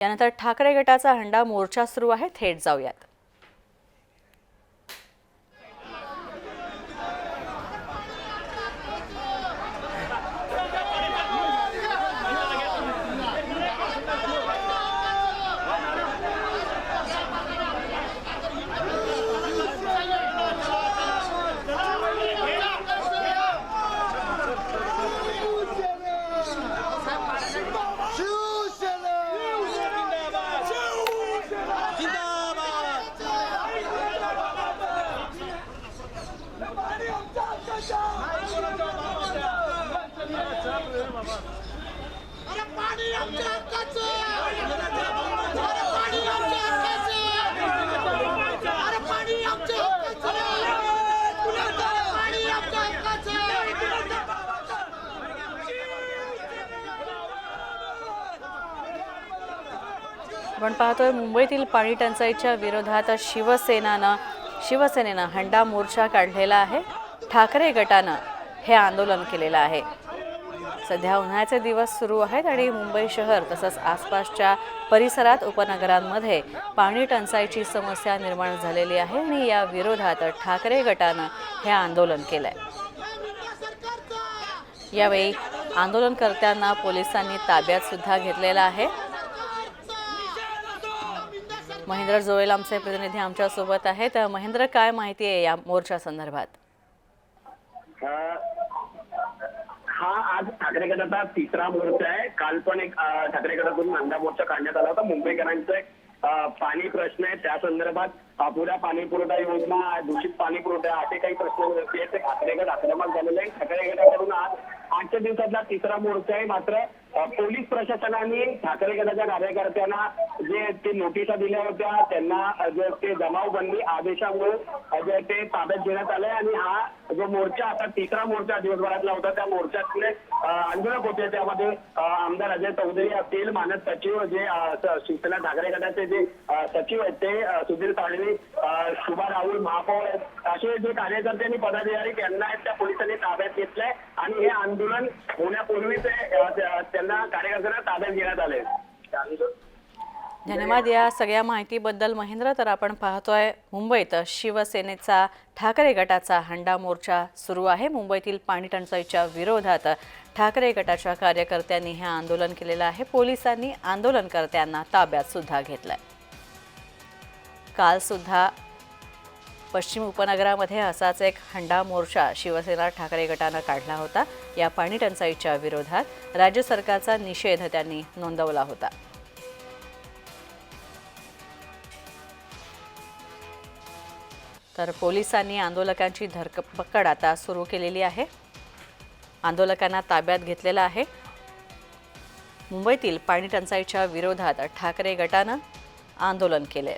यानंतर ठाकरे गटाचा हंडा मोर्चा सुरू आहे थेट जाऊयात अरे पाणी आमच्या हक्काचं अरे पाणी आमच्या हक्काचं अरे पाणी आमच्या हक्काचं पुण्याचं पाणी आमच्या आपण पाहतोय मुंबईतील पाणी टंचाईच्या विरोधात शिवसेनानं शिवसेनेनं हंडा मोर्चा काढलेला आहे. ठाकरे गटानं हे आंदोलन केलेलं आहे. सध्या उन्हाळ्याचे दिवस सुरू आहेत आणि मुंबई शहर तसंच आसपासच्या परिसरात उपनगरांमध्ये पाणी टंचाईची समस्या निर्माण झालेली आहे आणि या विरोधात ठाकरे गटानं हे आंदोलन केलं आहे यावेळी आंदोलनकर्त्यांना पोलिसांनी ताब्यात सुद्धा घेतलेला आहे. महेंद्र जोयल आमचे प्रतिनिधी आमच्यासोबत आहेत. महेंद्र काय माहिती आहे या मोर्चा संदर्भात? हा आज ठाकरे गटाचा तिसरा मोर्चा आहे. काल पण एक ठाकरे गटातून मांडा मोर्चा काढण्यात आला होता. मुंबईकरांचा एक पाणी प्रश्न आहे. त्या संदर्भात अपुऱ्या पाणी पुरवठा योजना दूषित पाणी पुरवठा असे काही प्रश्न होते ठाकरे गट आक्रमक झालेले आहे ठाकरे गटाकडून आज आजच्या दिवसातला तिसरा मोर्चा आहे. मात्र पोलीस प्रशासनाने ठाकरे गटाच्या कार्यकर्त्यांना जे ते नोटिसा दिल्या होत्या त्यांना जे ते जमावबंदी आदेशामुळे जे ते ताब्यात घेण्यात आले आणि हा जो मोर्चा आता तिसरा मोर्चा दिवसभरातला होता त्या मोर्चातले आंदोलक होते. त्यामध्ये आमदार अजय चौधरी असतील मानद सचिव जे शिवसेना ठाकरे गटाचे जे सचिव आहेत ते सुधीर ताडवी शुभा राहुल महापौर आहेत. असे जे कार्यकर्ते आणि पदाधिकारी त्यांना आहेत त्या पोलिसांनी ताब्यात घेतलंय. आणि हे आंदोलन होण्यापूर्वी ते त्यांना कार्यकर्त्यांना ताब्यात घेण्यात आले धन्यवाद या सगळ्या माहितीबद्दल. महेंद्र तर आपण पाहतोय मुंबईत शिवसेनेचा ठाकरे गटाचा हंडा मोर्चा सुरू आहे. मुंबईतील पाणी टंचाईच्या विरोधात ठाकरे गटाच्या कार्यकर्त्यांनी हे आंदोलन केलेलं आहे. पोलिसांनी आंदोलनकर्त्यांना ताब्यात सुद्धा घेतलंय. काल सुद्धा पश्चिम उपनगरामध्ये असाच एक हंडा मोर्चा शिवसेना ठाकरे गटानं काढला होता. या पाणी टंचाईच्या विरोधात राज्य सरकारचा निषेध त्यांनी नोंदवला होता. तर पोलिसांनी आंदोलकांची धरपकड आता सुरू केलेली आहे. आंदोलकांना ताब्यात घेतलेलं आहे. मुंबईतील पाणी टंचाईच्या विरोधात ठाकरे गटानं आंदोलन केले